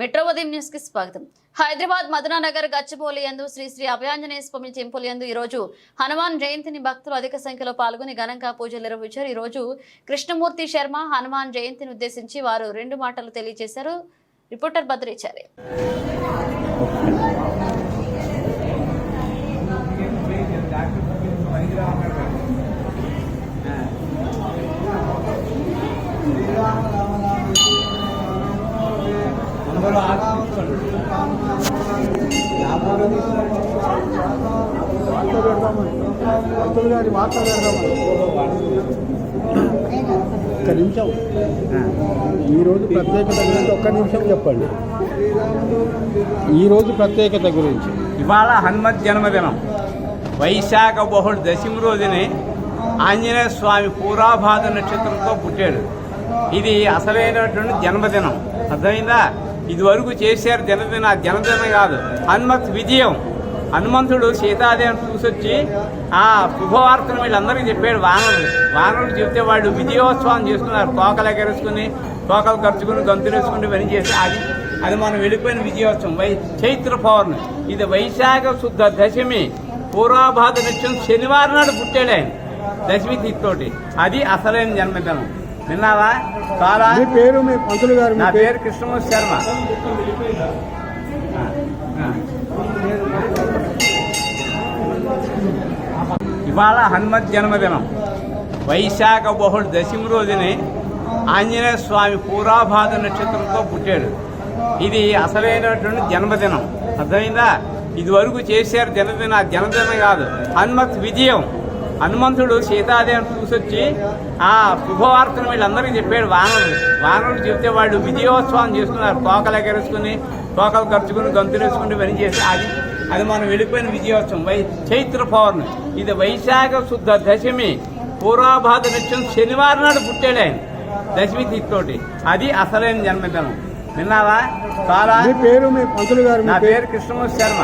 Metro ఉదయం న్యూస్కి స్వాగతం. హైదరాబాద్ మదనానగర్ గచ్చిబౌలి యందు శ్రీ శ్రీ అభయాంజనేయ స్వామి టెంపుల్ యందు ఈ రోజు హనుమాన్ జయంతిని భక్తులు అధిక సంఖ్యలో పాల్గొని ఘనంగా పూజలు నిర్వహించారు. ఈ రోజు కృష్ణమూర్తి శర్మ హనుమాన్ జయంతిని ఉద్దేశించి వారు రెండు మాటలు తెలియజేశారు. రిపోర్టర్ భద్రేచారి భక్తులు గారి ఒక్క నిమిషం ఈరోజు ప్రత్యేకత గురించి ఒక్క నిమిషం చెప్పండి. ఈరోజు ప్రత్యేకత గురించి. ఇవాళ హనుమత్ జన్మదినం. వైశాఖ బహుళ దశమి రోజునే ఆంజనేయ స్వామి పూరాభాద నక్షత్రంతో పుట్టాడు. ఇది అసలైనటువంటి జన్మదినం. అర్థమైందా? ఇదివరకు చేశారు జనదిన జనదిన కాదు. హనుమత్ విజయం. హనుమంతుడు సీతాదేవిని చూసొచ్చి ఆ శుభవార్తను వీళ్ళందరికీ చెప్పాడు వానరులు. వానరులు చెప్తే వాళ్ళు విజయోత్సవం చేస్తున్నారు తోకలు ఎగరేసుకుని తోకలు ఖర్చుకుని గంతులేసుకుని వేసుకుని చేసి అది అది మనం వెళ్ళిపోయిన విజయోత్సవం. వై చైత్ర పౌర్ణమి. ఇది వైశాఖ శుద్ధ దశమి. పూర్వాభాద నిత్యం శనివారం నాడు పుట్టాడు ఆయన. దశమి తిథితోటి అది అసలైన జన్మదినం. విన్నావా? చాలా మీ పేరు మీ పంతులు గారు నా పేరు? కృష్ణమూర్తి శర్మ. ఇవాళ హనుమత్ జన్మదినం. వైశాఖ బహుళ దశమి రోజునే ఆంజనేయ స్వామి పూరాభాద నక్షత్రంతో పుట్టాడు. ఇది అసలైనటువంటి జన్మదినం. అర్థమైందా? ఇదివరకు చేశారు జన్మదిన. జన్మదినం కాదు. హనుమత్ విజయం. హనుమంతుడు సీతాదేవిని చూసొచ్చి ఆ శుభవార్తను వీళ్ళందరికీ చెప్పాడు వానరులు వానరులు చెప్తే వాళ్ళు విజయోత్సవం చేస్తున్నారు. తోకలు ఎగరేసుకుని తోకలు ఖర్చుకుని గంతులు వేసుకుని ఇవన్నీ చేసి అది అది మనం వెళ్ళిపోయిన విజయోత్సవం. వై చైత్ర పౌర్ణమి. ఇది వైశాఖ శుద్ధ దశమి. పూర్వాభాద నృత్యం శనివారం నాడు పుట్టాడు ఆయన. దశమి తిథితోటి అది అసలైన జన్మదినం. విన్నావా? చాలా పేరు మీ పంతులు గారు నా పేరు? కృష్ణమూర్తి శర్మ.